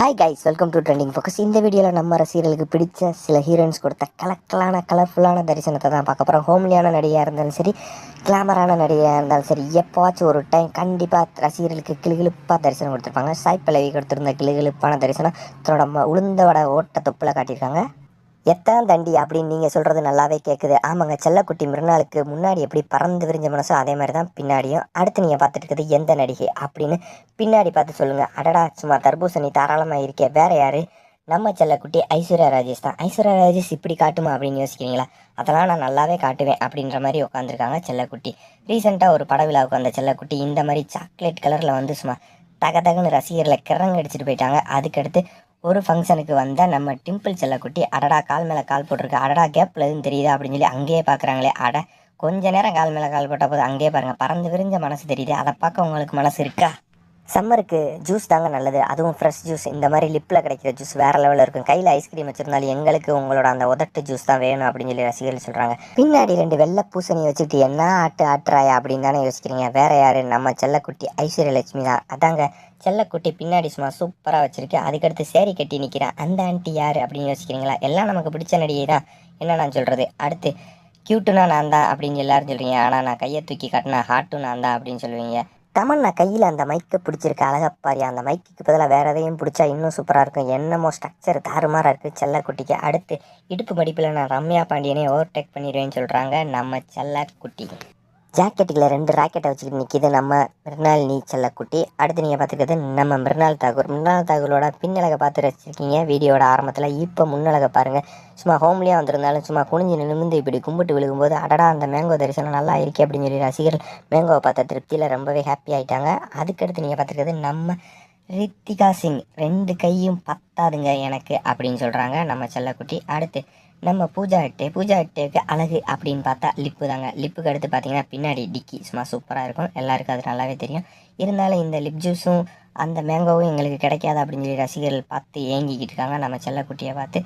Hi guys welcome to trending focus இந்த வீடியோவில் நம்ம ரசிகர்களுக்கு பிடிச்ச சில ஹீரோயின்ஸ் கொடுத்த கலக்கலான கலர்ஃபுல்லான தரிசனத்தை தான் பார்க்க போகிறோம் ஹோம்லியான நடிகையாக இருந்தாலும் சரி கிளாமரான நடிகையாக இருந்தாலும் சரி எப்போவாச்சும் ஒரு டைம் கண்டிப்பாக ரசிகர்களுக்கு கிளுகிழுப்பாக தரிசனம் கொடுத்துருப்பாங்க. சாய் பல்லவி கொடுத்துருந்த கிளுகிழுப்பான தரிசனம் தன்னோட ம- உளுந்த வடை ஓட்ட தொப்பில் காட்டியிருக்காங்க. எத்தான் தண்டி அப்படின்னு நீங்கள் சொல்கிறது நல்லாவே கேட்குது ஆமாங்க செல்லக்குட்டி மிருநாளுக்கு முன்னாடி எப்படி பறந்து விரிஞ்ச மனசோ அதே மாதிரி தான் பின்னாடியும். அடுத்து நீங்கள் பார்த்துட்டு இருக்கிறது எந்த நடிகை அப்படின்னு பின்னாடி பார்த்து சொல்லுங்கள் அடடா சும்மா தர்பூசணி தாராளமாக இருக்கே. வேறு யார்? நம்ம செல்லக்குட்டி ஐஸ்வர்யா ராஜேஷ் தான். ஐஸ்வர்யா ராஜேஷ் இப்படி காட்டுமா அப்படின்னு யோசிக்கிறீங்களா? அதெல்லாம் நான் நல்லாவே காட்டுவேன் அப்படின்ற மாதிரி உட்காந்துருக்காங்க செல்லக்குட்டி. ரீசெண்டாக ஒரு பட விழாவுக்கு செல்லக்குட்டி இந்த மாதிரி சாக்லேட் கலரில் வந்து சும்மா தக தகன்னு ரசிகர்களை கிறங்க அடிச்சுட்டு போயிட்டாங்க. அதுக்கடுத்து ஒரு ஃபங்க்ஷனுக்கு வந்த நம்ம டிம்பிள் செல்லக்குட்டி அடடா கால் மேலே கால் போட்டிருக்கு. அடடா கேப்பில் எதுவும் தெரியுதா அப்படின்னு சொல்லி அங்கேயே பார்க்குறாங்களே அட கொஞ்ச நேரம் கால் மேலே கால் போட்ட போது அங்கேயே பாருங்கள் பறந்து விரிஞ்ச மனசு தெரியுது. அதை பார்க்க உங்களுக்கு மனசு இருக்கா? சம்மருக்கு ஜூஸ் தாங்க நல்லது. அதுவும் ஃப்ரெஷ் ஜூஸ் இந்த மாதிரி லிப்பில் கிடைக்கிற ஜூஸ் வேற லெவலில் இருக்கும். கையில் ஐஸ்கிரீம் வச்சிருந்தாலும் எங்களுக்கு உங்களோட அந்த உதட்டு ஜூஸ் தான் வேணும் அப்படின்னு சொல்லி ரசிகர்கள் சொல்கிறாங்க பின்னாடி ரெண்டு வெள்ளை பூசணி வச்சுட்டு என்ன ஆட்டு ஆட்டுறாயா அப்படின்னு தானே யோசிக்கிறீங்க. வேறு யார்? நம்ம செல்லக்குட்டி ஐஸ்வர்யலட்சுமி தான். அதாங்க செல்லக்குட்டி பின்னாடி சும்மா சூப்பராக வச்சுருக்கு. அதுக்கடுத்து சேரி கட்டி நிற்கிறேன் அந்த ஆண்டி யார் அப்படின்னு யோசிக்கிறீங்களா? எல்லாம் நமக்கு பிடிச்ச நடிகை தான். என்ன நான் சொல்கிறது அடுத்து க்யூட்டுனா நான் தான் அப்படின்னு எல்லாரும் சொல்கிறீங்க ஆனால் நான் கையை தூக்கி காட்டினா ஹார்ட்டும் நான் தான் அப்படின்னு சொல்லுவீங்க. தமன்னா கையில் அந்த மைக்கை பிடிச்சிருக்கு அழகப்பாரி அந்த மைக்குக்கு பதிலாக வேறு எதையும் பிடிச்சா இன்னும் சூப்பராக இருக்கும். என்னமோ ஸ்ட்ரக்சர் தாறுமாறாக இருக்குது செல்லக்குட்டிக்கு அடுத்து இடுப்பு மடிப்பில் நான் ரம்யா பாண்டியனே ஓவர்டேக் பண்ணிடுவேன்னு சொல்கிறாங்க நம்ம செல்லக்குட்டி. ஜாக்கெட்டுக்குள்ள ரெண்டு ராக்கெட்டை வச்சுக்கிட்டு நிற்கிது நம்ம மிருனால் நீ செல்லக்குட்டி அடுத்து நீங்கள் பார்த்துக்கிறது நம்ம மிருனால் தாகூர். மிருனால் தாகூரோட பின்னழகை பார்த்து ரசிச்சிருக்கீங்க. வீடியோட ஆரம்பத்தில் இப்போ முன்னழகை பாருங்கள் சும்மா ஹோம்லியாக வந்திருந்தாலும் சும்மா குனிஞ்சு நிமிந்து இப்படி கும்பிட்டு விழுகும்போது அடடா அந்த மேங்கோ தரிசனம் நல்லா இருக்கே அப்படின்னு சொல்லி ரசிகர்கள் மேங்கோவை பார்த்த திருப்தியில் ரொம்பவே ஹாப்பி ஆகிட்டாங்க அதுக்கடுத்து நீங்கள் பார்த்துருக்கிறது நம்ம ரித்திகா சிங். ரெண்டு கையும் பத்தாதுங்க எனக்கு அப்படின்னு சொல்கிறாங்க நம்ம செல்லக்குட்டி. அடுத்து நம்ம பூஜா ஹெக்டே பூஜா ஹெக்டேக்கு அழகு அப்படின்னு பார்த்தா லிப்பு தாங்க. லிப்புக்கு அடுத்து பார்த்தீங்கன்னா பின்னாடி டிக்கி. சும்மா சூப்பராக இருக்கும். எல்லாருக்கும் அது நல்லாவே தெரியும். இருந்தாலும் இந்த லிப் ஜூஸும் அந்த மேங்கோவும் எங்களுக்கு கிடைக்காது அப்படின்னு சொல்லி ரசிகர்கள் பார்த்து ஏங்கிக்கிட்டு இருக்காங்க. நம்ம செல்லக்குட்டியை பார்த்து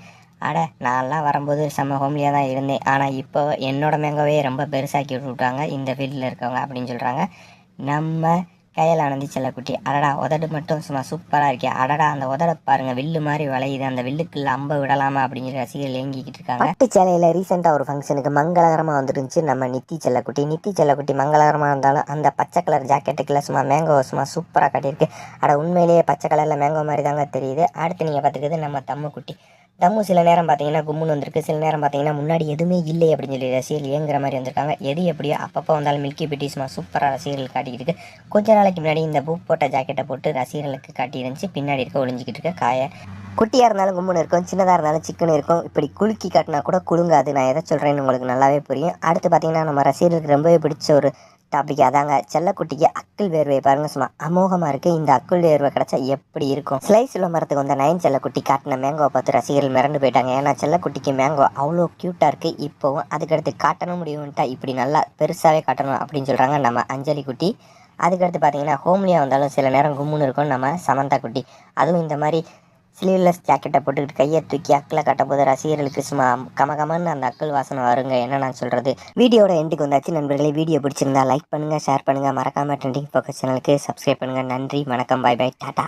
அட நான்லாம் வரும்போது செம்ம ஹோம்லியாக தான் இருந்தேன். ஆனால் இப்போ என்னோடய மேங்கோவே ரொம்ப பெருசாக்கி விட்டுட்டாங்க. இந்த ஃபீல்டில் இருக்கவங்க அப்படின்னு சொல்கிறாங்க நம்ம கையில் ஆனந்தி செல்லக்குட்டி அடடா உதடு மட்டும் சும்மா சூப்பராக இருக்கே. அடடா அந்த உதடை பாருங்க வில்லு மாதிரி வளையுது. அந்த வில்லுக்குள்ள அம்ப விடலாமா அப்படிங்கிற ரசிகர்கள் ஏங்கிக்கிட்டு இருக்காங்க. பட்டு சேலையில் ரீசெண்டாக ஒரு ஃபங்க்ஷனுக்கு மங்களகரமாக வந்துருந்துச்சு. நம்ம நித்தி செல்லக்குட்டி நித்தி செல்லக்குட்டி மங்களகரமாக இருந்தாலும் அந்த பச்சை கலர் ஜாக்கெட்டுக்குள்ள சும்மா மேங்கோ சும்மா சூப்பராக கட்டியிருக்கு. அட உண்மையிலேயே பச்சை கலரில் மேங்கோ மாதிரி தாங்க தெரியுது. அடுத்து நீங்கள் பார்த்துக்கிறது நம்ம தம்முக்குட்டி தம்மு சில நேரம் பார்த்தீங்கன்னா கும்முன்னு வந்திருக்கு. சில நேரம் பார்த்தீங்கன்னா முன்னாடி எதுவுமே இல்லை அப்படின்னு சொல்லி ரசிகர்கள் இயங்குற மாதிரி வந்திருக்காங்க. எது எப்படியோ அப்பப்போ வந்தாலும் மில்கி பிட்டி சூப்பராக ரசிகர்கள் காட்டிக்கிட்டு இருக்கு. கொஞ்ச நாளைக்கு முன்னாடி இந்த பூ போட்ட ஜாக்கெட்டை போட்டு ரசிகர்களுக்கு காட்டியிருந்துச்சு பின்னாடி இருக்க ஒளிஞ்சிக்கிட்டு இருக்க காய. குட்டியாக இருந்தாலும் கும்முன்னு இருக்கும். சின்னதாக இருந்தாலும் சிக்கன் இருக்கும். இப்படி குலுக்கி காட்டினா கூட குலுங்காது. நான் எதை சொல்கிறேன்னு உங்களுக்கு நல்லாவே புரியும். அடுத்து பார்த்தீங்கன்னா நம்ம ரசிகர்களுக்கு ரொம்பவே பிடிச்ச ஒரு டாபிக் அதாங்க செல்லக்குட்டிக்கு அக்கிள் வேர்வை பாருங்க சும்மா அமோகமாக இருக்குது இந்த அக்குள் வேர்வை கிடச்சா எப்படி இருக்கும்? ஸ்லைஸ் உள்ள மரத்துக்கு வந்த நயன் செல்லக்குட்டி காட்டின மேங்கோவை பார்த்து ரசிகர்கள் மிரண்டு போயிட்டாங்க. ஏன்னா செல்லக்குட்டிக்கு மேங்கோ அவ்வளோ க்யூட்டாக இருக்குது இப்போவும் அதுக்கடுத்து காட்டணும் முடியும்ட்டா இப்படி நல்லா பெருசாகவே காட்டணும் அப்படின்னு சொல்கிறாங்க நம்ம அஞ்சலி குட்டி. அதுக்கடுத்து பார்த்தீங்கன்னா ஹோம்லியாக வந்தாலும் சில நேரம் கும்முன்னு இருக்கும் நம்ம சமந்தா குட்டி. அதுவும் இந்த மாதிரி ஸ்லீவ்லெஸ் ஜாக்கெட்டை போட்டுக்கிட்டு கையை தூக்கி அக்கில் கட்டப்போது ரசிகர்களுக்கு சும்மா கமகமன்னு அந்த அக்கல் வாசனை வருங்க. என்ன நான் சொல்கிறது வீடியோட எண்டுக்கு வந்தாச்சு நண்பர்களே. வீடியோ பிடிச்சிருந்தா லைக் பண்ணுங்கள் ஷேர் பண்ணுங்கள் மறக்காமல் ட்ரெண்டிங் ஃபோக்கஸ் சேனலுக்கு சப்ஸ்கிரைப் பண்ணுங்கள் நன்றி வணக்கம் பாய் பாய் டாட்டா